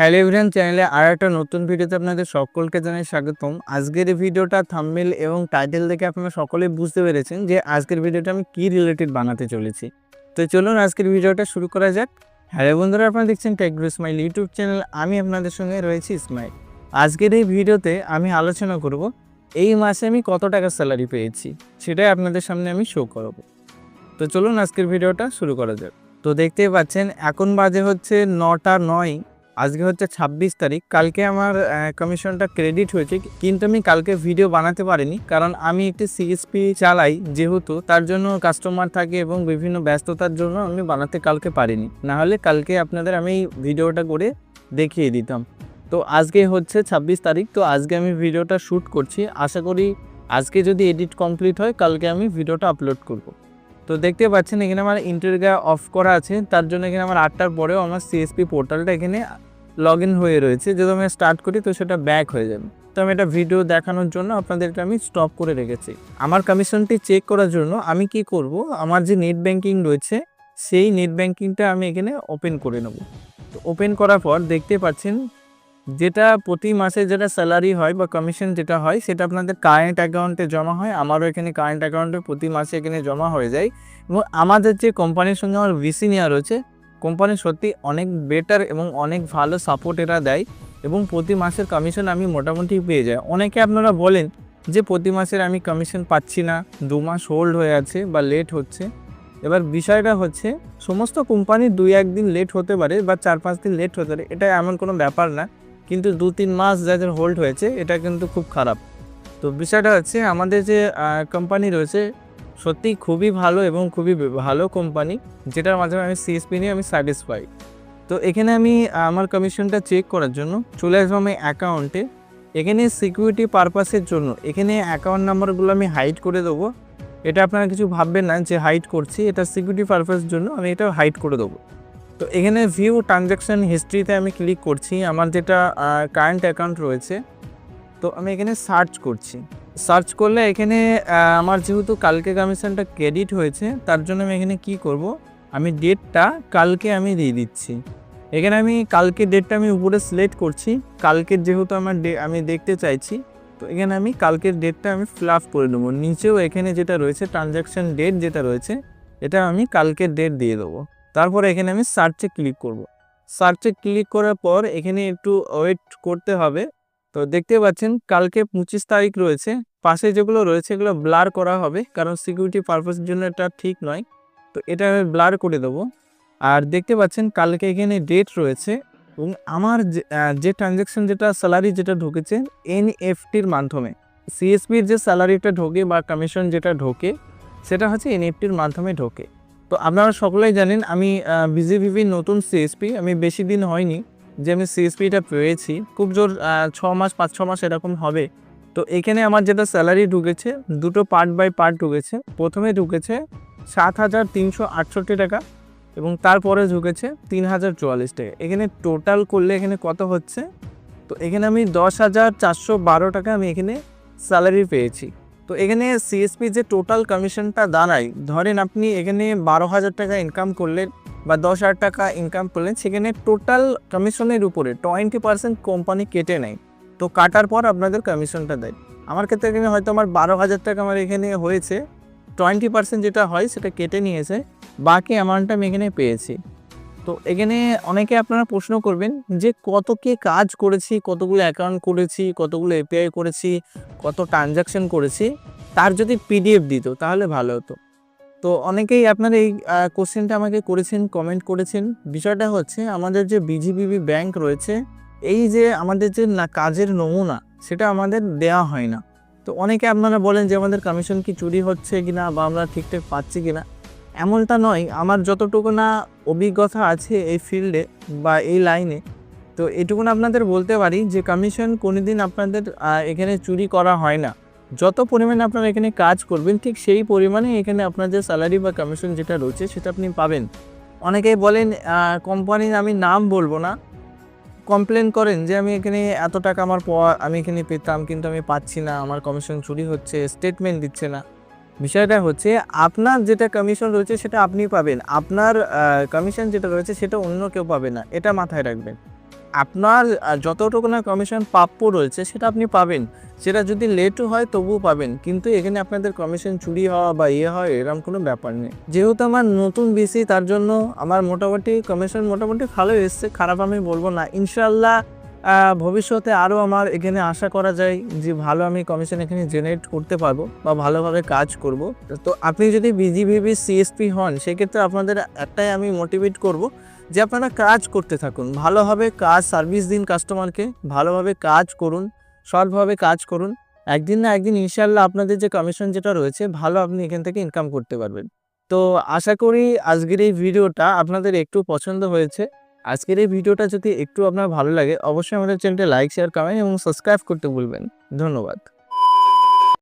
Hello everyone চ্যানেলে আর একটা নতুন ভিডিওতে আপনাদের সকলকে জানাই স্বাগতম। আজকের ভিডিওটা থাম্বনেল এবং টাইটেল দেখে আপনারা সকলেই বুঝতে পেরেছেন যে আজকের ভিডিওটা আমি কি রিলেটেড বানাতে চলেছি। তো চলুন আজকের ভিডিওটা শুরু করা যাক। হ্যালো বন্ধুরা, আপনারা দেখছেন টেকগ্রো স্মাইল ইউটিউব চ্যানেল আমি আপনাদের সঙ্গে রয়েছি স্মাইল আজকের এই ভিডিওতে আমি আলোচনা করব, এই মাসে আমি কত টাকা স্যালারি পেয়েছি, সেটাই আপনাদের সামনে আমি শো করব। তো চলুন আজকের ভিডিওটা শুরু করা যাক। তো দেখতেই পাচ্ছেন, এখন বাজে হচ্ছে নটা নয়। আজকে হচ্ছে ছাব্বিশ তারিখ। কালকে আমার কমিশনটা ক্রেডিট হয়েছে, কিন্তু আমি কালকে ভিডিও বানাতে পারিনি, কারণ আমি একটি সিএসপি চালাই যেহেতু, তার জন্য কাস্টমার থাকে এবং বিভিন্ন ব্যস্ততার জন্য আমি বানাতে কালকে পারিনি। না হলে কালকে আপনাদের আমি ভিডিওটা করে দেখিয়ে দিতাম। তো আজকে হচ্ছে ছাব্বিশ তারিখ, তো আজকে আমি ভিডিওটা শ্যুট করছি। আশা করি আজকে যদি এডিট কমপ্লিট হয়, কালকে আমি ভিডিওটা আপলোড করব। তো দেখতে পাচ্ছেন, এখানে আমার ইন্টারগা অফ করা আছে, তার জন্য এখানে আমার আটটার পরেও আমার সিএসপি পোর্টালটা এখানে লগ ইন হয়ে রয়েছে। যদি আমি স্টার্ট করি, তো সেটা ব্যাক হয়ে যাবে। তো আমি এটা ভিডিও দেখানোর জন্য আপনাদেরকে আমি স্টপ করে রেখেছি। আমার কমিশনটি চেক করার জন্য আমি কি করব? আমার যে নেট ব্যাংকিং রয়েছে, সেই নেট ব্যাংকিংটা আমি এখানে ওপেন করে নেব। তো ওপেন করার পর দেখতে পাচ্ছেন, যেটা প্রতি মাসে যেটা স্যালারি হয় বা কমিশন যেটা হয়, সেটা আপনাদের কারেন্ট অ্যাকাউন্টে জমা হয়। আমারও এখানে কারেন্ট অ্যাকাউন্টে প্রতি মাসে এখানে জমা হয়ে যায়। এবং আমাদের যে কোম্পানির সঙ্গে আমার ভিসি নেওয়া রয়েছে কোম্পানি সত্যি অনেক বেটার এবং অনেক ভালো সাপোর্ট এরা দেয় এবং প্রতি মাসের কমিশন আমি মোটামুটি পেয়ে যাই। অনেকে আপনারা বলেন যে প্রতি মাসের আমি কমিশন পাচ্ছি না, দু মাস হোল্ড হয়ে আছে বা লেট হচ্ছে। এবার বিষয়টা হচ্ছে, সমস্ত কোম্পানি দুই একদিন লেট হতে পারে বা চার পাঁচ দিন লেট হতে পারে, এটা এমন কোনো ব্যাপার না। কিন্তু দু তিন মাস যাদের হোল্ড হয়েছে, এটা কিন্তু খুব খারাপ। তো বিষয়টা হচ্ছে, আমাদের যে কোম্পানি রয়েছে সত্যি খুবই ভালো এবং খুবই ভালো কোম্পানি যেটার মাধ্যমে আমি সিএসপি নিয়ে আমি স্যাটিসফাই তো এখানে আমি আমার কমিশনটা চেক করার জন্য চলে আসব আমি অ্যাকাউন্টে এখানে সিকিউরিটি পারপাসের জন্য, এখানে অ্যাকাউন্ট নাম্বারগুলো আমি হাইড করে দেবো। এটা আপনারা কিছু ভাববেন না যে হাইড করছি, এটা সিকিউরিটি পারপাসের জন্য আমি এটা হাইড করে দেবো। তো এখানে ভিউ ট্রানজ্যাকশান হিস্ট্রিতে আমি ক্লিক করছি, আমার যেটা কারেন্ট অ্যাকাউন্ট রয়েছে, তো আমি এখানে সার্চ করছি। সার্চ করলে এখানে আমার যেহেতু কালকে কমিশনটা ক্রেডিট হয়েছে, তার জন্য আমি এখানে কি করব? আমি ডেটটা কালকে আমি দিয়ে দিচ্ছি। এখানে আমি কালকে ডেটটা আমি উপরে সিলেক্ট করছি। কালকের যেহেতু আমার ডে আমি দেখতে চাইছি, তো এখানে আমি কালকের ডেটটা আমি ফ্লাফ করে দেবো। নিচেও এখানে যেটা রয়েছে ট্রানজ্যাকশান ডেট যেটা রয়েছে, এটা আমি কালকের ডেট দিয়ে দেবো। তারপরে এখানে আমি সার্চে ক্লিক করব। সার্চে ক্লিক করার পর এখানে একটু ওয়েট করতে হবে। তো দেখতে পাচ্ছেন, কালকে পঁচিশ তারিখ রয়েছে। পাশে যেগুলো রয়েছে, এগুলো ব্লার করা হবে, কারণ সিকিউরিটি পারপাসের জন্য এটা ঠিক নয়। তো এটা আমি ব্লার করে দেবো। আর দেখতে পাচ্ছেন, কালকে এখানে ডেট রয়েছে। এবং আমার যে- ট্রানজ্যাকশন যেটা স্যালারি যেটা ঢুকেছে এনএফটির মাধ্যমে। সিএসপির যে স্যালারিটা ঢোকে বা কমিশন যেটা ঢোকে, সেটা হচ্ছে এনএফটির মাধ্যমে ঢোকে। তো আপনারা সকলেই জানেন, আমি বিজেপির নতুন সিএসপি আমি বেশি দিন হয়নি। যে আমি সিএসপিটা পেয়েছি, খুব জোর ছ মাস পাঁচ ছ মাস এরকম হবে। তো এখানে আমার যেটা স্যালারি ঢুকেছে, দুটো পার্ট বাই পার্ট ঢুকেছে। প্রথমে ঢুকেছে সাত হাজার তিনশো আটষট্টি টাকা এবং তারপরে ঢুকেছে তিন হাজার চুয়াল্লিশ টাকা। এখানে টোটাল করলে এখানে কত হচ্ছে? তো এখানে আমি দশ হাজার চারশো বারো টাকা আমি এখানে স্যালারি পেয়েছি। তো এখানে সিএসপি যে টোটাল কমিশনটা দাঁড়ায়, ধরেন আপনি এখানে বারো হাজার টাকা ইনকাম করলেন বা দশ হাজার টাকা ইনকাম করলেন সেখানে টোটাল কমিশনের উপরে টোয়েন্টি পার্সেন্ট কোম্পানি কেটে নেয়। তো কাটার পর আপনাদের কমিশনটা দেয়। আমার ক্ষেত্রে এখানে হয়তো আমার বারো হাজার টাকা আমার এখানে হয়েছে। টোয়েন্টি পার্সেন্ট যেটা হয়, সেটা কেটে নিয়েছে। বাকি অ্যামাউন্টটা আমি এখানে পেয়েছি। তো এখানে অনেকে আপনারা প্রশ্ন করবেন যে কত কে কাজ করেছি, কতগুলো অ্যাকাউন্ট করেছি কতগুলো এপিআই করেছি, কত ট্রানজাকশন করেছি? তার যদি পিডিএফ দিত, তাহলে ভালো হতো। তো অনেকেই আপনার এই কোশ্চেনটা আমাকে করেছেন কমেন্ট করেছেন। বিষয়টা হচ্ছে আমাদের যে বিজিবিবি ব্যাংক রয়েছে, এই যে আমাদের যে না, কাজের নমুনা, সেটা আমাদের দেওয়া হয় না। তো অনেকে আপনারা বলেন যে আমাদের কমিশন কি চুরি হচ্ছে কিনা বা আমরা ঠিকঠাক পাচ্ছি কিনা। এমনটা নয়। আমার যতটুকু না অভিজ্ঞতা আছে এই ফিল্ডে বা এই লাইনে তো এটুকুন আপনাদের বলতে পারি যে কমিশন কোনোদিন আপনাদের এখানে চুরি করা হয় না। যত পরিমাণে আপনারা এখানে কাজ করবেন, ঠিক সেই পরিমাণে এখানে আপনার যে স্যালারি বা কমিশন যেটা রয়েছে, সেটা আপনি পাবেন। অনেকেই বলেন কোম্পানির আমি নাম বলব না। কমপ্লেন করেন যে, আমি এখানে এত টাকা আমার আমি এখানে পেতাম, কিন্তু আমি পাচ্ছি না, আমার কমিশন চুরি হচ্ছে স্টেটমেন্ট দিচ্ছে না। বিষয়টা হচ্ছে, আপনার যেটা কমিশন রয়েছে, সেটা আপনি পাবেন। আপনার কমিশন যেটা রয়েছে, সেটা অন্য কেউ পাবে না। এটা মাথায় রাখবেন। আপনার যতটুকু না কমিশন প্রাপ্য রয়েছে, সেটা আপনি পাবেন। সেটা যদি লেটও হয়, তবুও পাবেন। কিন্তু এখানে আপনাদের কমিশন চুরি হওয়া বা ইয়ে হয় এরকম কোনো ব্যাপার নেই। যেহেতু আমার নতুন বেশি তার জন্য আমার মোটামুটি কমিশন মোটামুটি ভালো এসছে। খারাপ আমি বলব না। ইনশাল্লাহ ভবিষ্যতে আরও আমার এখানে আশা করা যায় যে ভালো আমি কমিশন এখানে জেনারেট করতে পারব বা ভালোভাবে কাজ করব। তো আপনি যদি বিজিবিবি সিএসপি হন, সেক্ষেত্রে আপনাদের একটাই আমি মোটিভেট করব যে আপনারা কাজ করতে থাকুন। ভালোভাবে কাজ সার্ভিস দিন কাস্টমারকে ভালোভাবে কাজ করুন, সৎভাবে কাজ করুন। একদিন না একদিন ইনশাল্লাহ আপনাদের যে কমিশন যেটা রয়েছে, ভালো আপনি এখান থেকে ইনকাম করতে পারবেন। তো আশা করি আজকের এই ভিডিওটা আপনাদের একটু পছন্দ হয়েছে। আজকের এই ভিডিওটা যদি একটু আপনার ভালো লাগে, অবশ্যই আমাদের চ্যানেলটা লাইক শেয়ার কমেন্ট এবং সাবস্ক্রাইব করতে ভুলবেন। ধন্যবাদ।